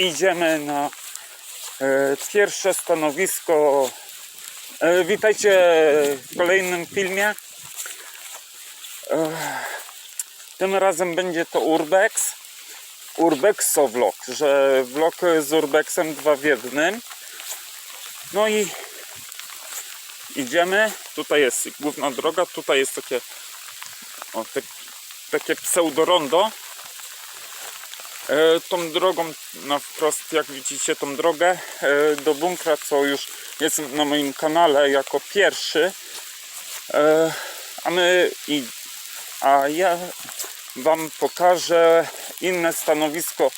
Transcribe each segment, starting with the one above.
idziemy na e, pierwsze stanowisko. E, witajcie w kolejnym filmie. E, tym razem będzie to Urbex. Urbexo vlog, że vlog z Urbexem dwa w jednym. No i idziemy. Tutaj jest główna droga, tutaj jest takie o, te, takie pseudorondo. E, tą drogą na wprost, jak widzicie, tą drogę e, do bunkra, co już jest na moim kanale jako pierwszy. E, a my i a ja Wam pokażę inne stanowisko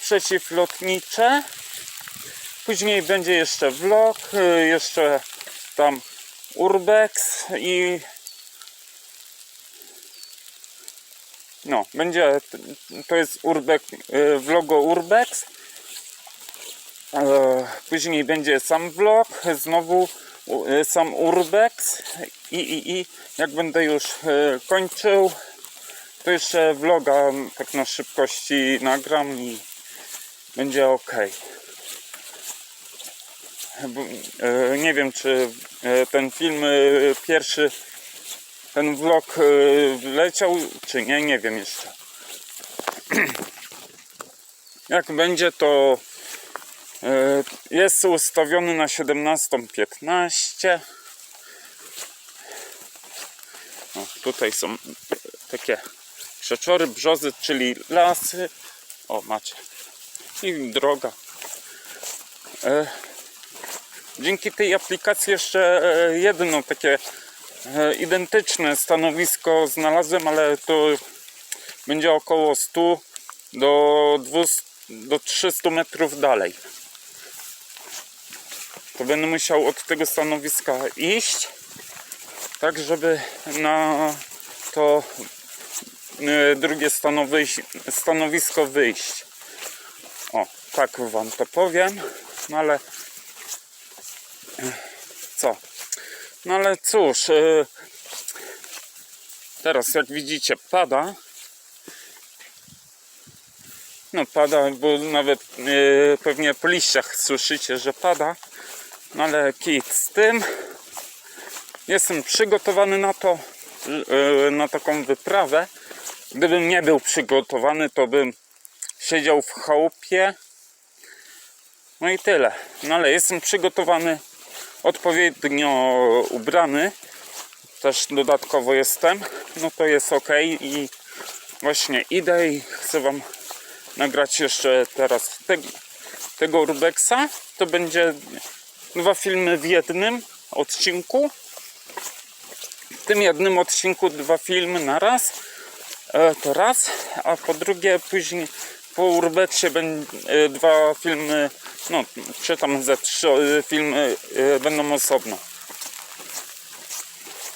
przeciwlotnicze. Później będzie jeszcze vlog, jeszcze tam urbex i no, będzie to jest urbex, e, vlogo urbex. E, Później będzie sam vlog, znowu e, sam urbex i, i, i jak będę już e, kończył, to jeszcze vloga tak na szybkości nagram i będzie ok. Nie wiem, czy ten film pierwszy, ten vlog e, leciał, czy nie, nie wiem jeszcze. Jak będzie, to e, jest ustawiony na 17.15. O, tutaj są takie krzeczory, brzozy, czyli lasy. O, macie. I droga. E, dzięki tej aplikacji jeszcze e, jedno takie identyczne stanowisko znalazłem, ale to będzie około 100 do 200, do 300 metrów dalej. To będę musiał od tego stanowiska iść, tak żeby na to e, drugie stanowisko wyjść. O, tak wam to powiem, no ale e, co? No ale cóż, e, teraz jak widzicie pada. No pada, bo nawet e, pewnie po liściach słyszycie, że pada. No ale kit z tym. Jestem przygotowany na to, e, na taką wyprawę. Gdybym nie był przygotowany, to bym siedział w chałupie. No i tyle. No ale jestem przygotowany, odpowiednio ubrany. Też dodatkowo jestem. No to jest ok. I właśnie idę i chcę Wam nagrać jeszcze teraz te, tego urbexa. To będzie dwa filmy w jednym odcinku. W tym jednym odcinku dwa filmy na raz. E, to raz, a po drugie później po urbexie będą dwa filmy, no czy tam ze trzy e, filmy e, będą osobno.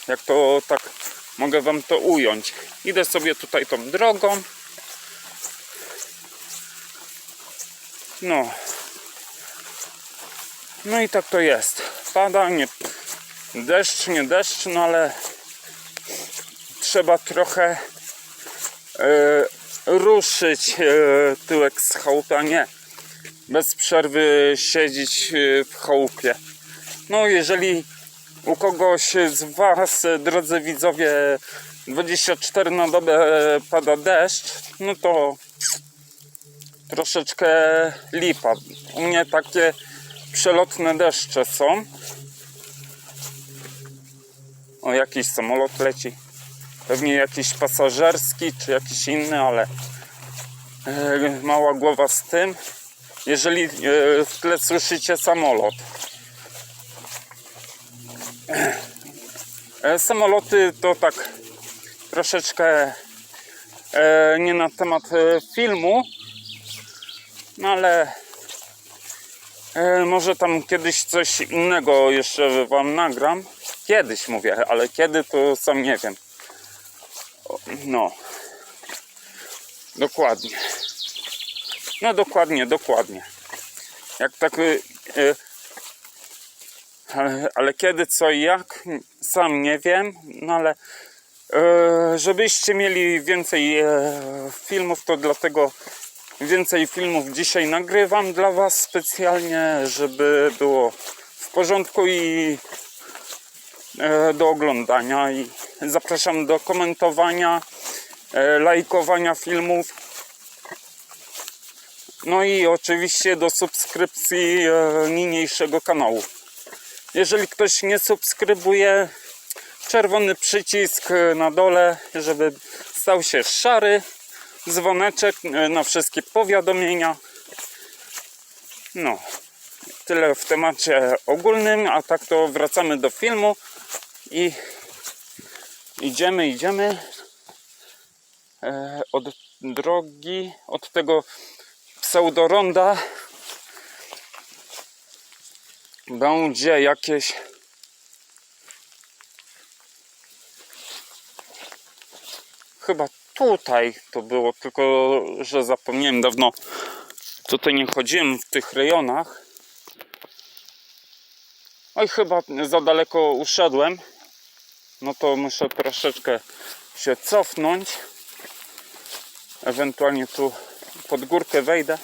Jak to tak mogę wam to ująć. Idę sobie tutaj tą drogą. No. No i tak to jest. Pada, nie deszcz, nie deszcz, no ale trzeba trochę e, ruszyć e, tyłek z chałupy, a nie bez przerwy siedzieć e, w chałupie. No jeżeli u kogoś z Was, drodzy widzowie, 24 na dobę pada deszcz, no to troszeczkę lipa. U mnie takie przelotne deszcze są. O, jakiś samolot leci. Pewnie jakiś pasażerski, czy jakiś inny, ale e, mała głowa z tym. Jeżeli e, w tle słyszycie samolot. E, samoloty to tak troszeczkę nie na temat filmu, no ale może tam kiedyś coś innego jeszcze wam nagram. Kiedyś mówię, ale kiedy to sam nie wiem. No. Dokładnie. No dokładnie, dokładnie. Jak tak. y, y, ale, ale kiedy, co i jak, sam nie wiem, no ale e, żebyście mieli więcej e, filmów, to dlatego więcej filmów dzisiaj nagrywam dla Was specjalnie, żeby było w porządku i e, do oglądania i zapraszam do komentowania, e, lajkowania filmów. No i oczywiście do subskrypcji e, niniejszego kanału. Jeżeli ktoś nie subskrybuje, czerwony przycisk e, na dole, żeby stał się szary, dzwoneczek na wszystkie powiadomienia. No, tyle w temacie ogólnym, a tak to wracamy do filmu i idziemy, idziemy. E, od drogi, od tego pseudoronda będzie jakieś chyba tutaj to było, tylko że zapomniałem dawno tutaj nie chodziłem w tych rejonach. Oj chyba za daleko uszedłem no to muszę troszeczkę się cofnąć. Ewentualnie tu pod górkę wejdę.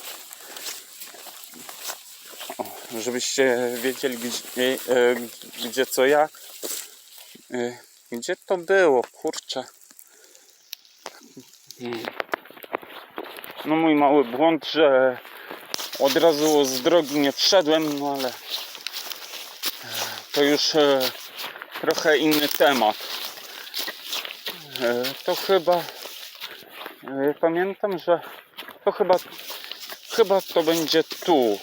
O, żebyście wiedzieli gdzie, e, gdzie co jak E, gdzie to było kurczę? No mój mały błąd, że od razu z drogi nie wszedłem, no ale e, to już trochę inny temat. E, To chyba e, pamiętam, że to chyba chyba to będzie tu.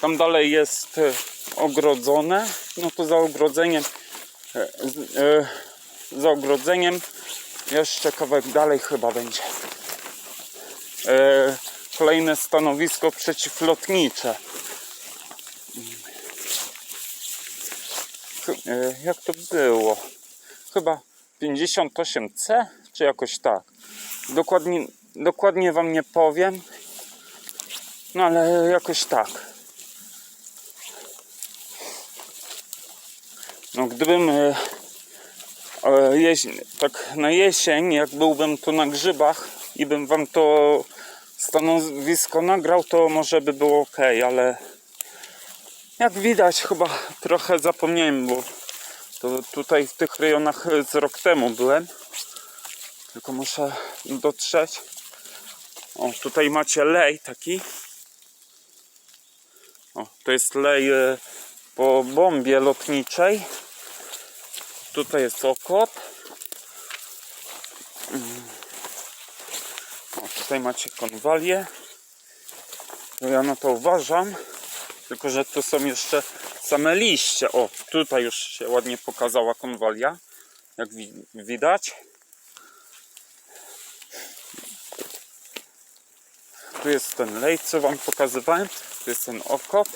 Tam dalej jest e, ogrodzone, no to za ogrodzeniem za ogrodzeniem jeszcze kawałek dalej chyba będzie kolejne stanowisko przeciwlotnicze. E, jak to było? Chyba 58C, czy jakoś tak. Dokładnie, dokładnie Wam nie powiem, no ale jakoś tak. No gdybym e, e, jeś, tak na jesień, jak byłbym tu na grzybach i bym wam to stanowisko nagrał, to może by było ok, ale jak widać chyba trochę zapomniałem, bo to tutaj w tych rejonach z rok temu byłem. Tylko muszę dotrzeć. O, tutaj macie lej taki. O, to jest lej e, po bombie lotniczej. Tutaj jest okop. O, tutaj macie konwalię. Ja na to uważam. Tylko, że tu są jeszcze same liście. O, tutaj już się ładnie pokazała konwalia. Jak wi- widać. Tu jest ten lej, co wam pokazywałem. Tu jest ten okop.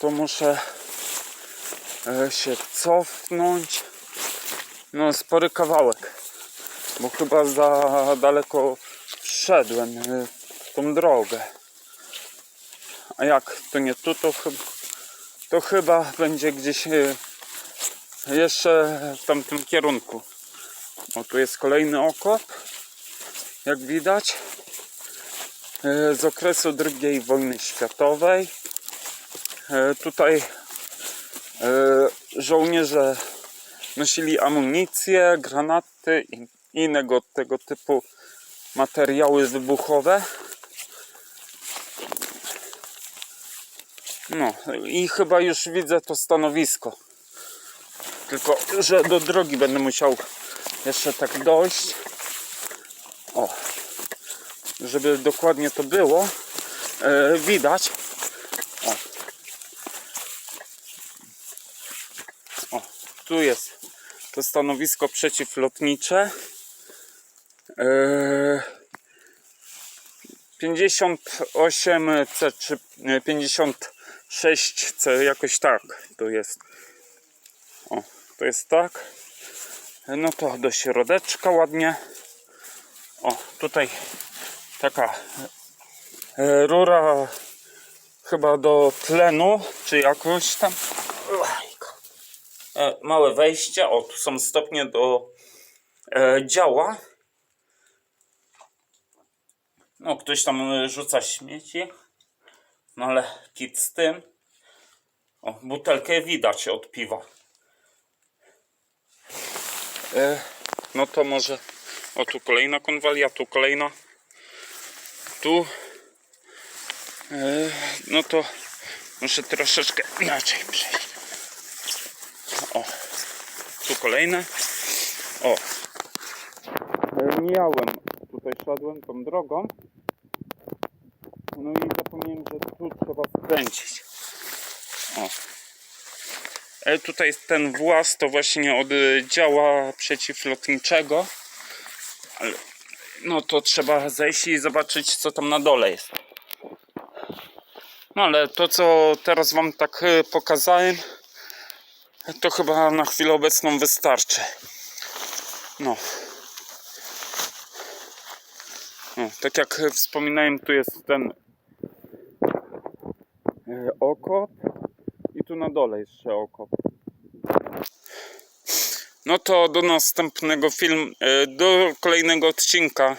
Tu muszę e, się cofnąć. No, spory kawałek bo chyba za daleko wszedłem y, w tą drogę. A jak to nie tu, to chyba, to chyba będzie gdzieś y, jeszcze w tamtym kierunku. O, tu jest kolejny okop, jak widać, y, z okresu II wojny światowej. Y, Tutaj żołnierze nosili amunicję, granaty i innego tego typu materiały wybuchowe. No i chyba już widzę to stanowisko. Tylko, że do drogi będę musiał jeszcze tak dojść. O, żeby dokładnie to było e, widać. O. o, tu jest to stanowisko przeciwlotnicze. Yy, 58C czy 50 6C, jakoś tak to jest. O, to jest tak. No to do środeczka ładnie. O, tutaj taka e, rura chyba do tlenu, czy jakoś tam. E, małe wejście. O, tu są stopnie do e, działa. No, ktoś tam rzuca śmieci. No ale kit z tym. O, butelkę widać od piwa. E, no to może. O, tu kolejna konwalia, tu kolejna. Tu. E, no to muszę troszeczkę inaczej przejść. O, tu kolejne. O, E, mijałem, tutaj szedłem tą drogą. No i zapomniałem, że tu trzeba skręcić. O. E, tutaj jest ten włas, to właśnie od y, działa przeciwlotniczego. Ale, no to trzeba zejść i zobaczyć, co tam na dole jest. No ale to, co teraz Wam tak y, pokazałem, to chyba na chwilę obecną wystarczy. No. No, tak jak wspominałem, tu jest ten e, okop i tu na dole jeszcze okop. No to do następnego filmu, do kolejnego odcinka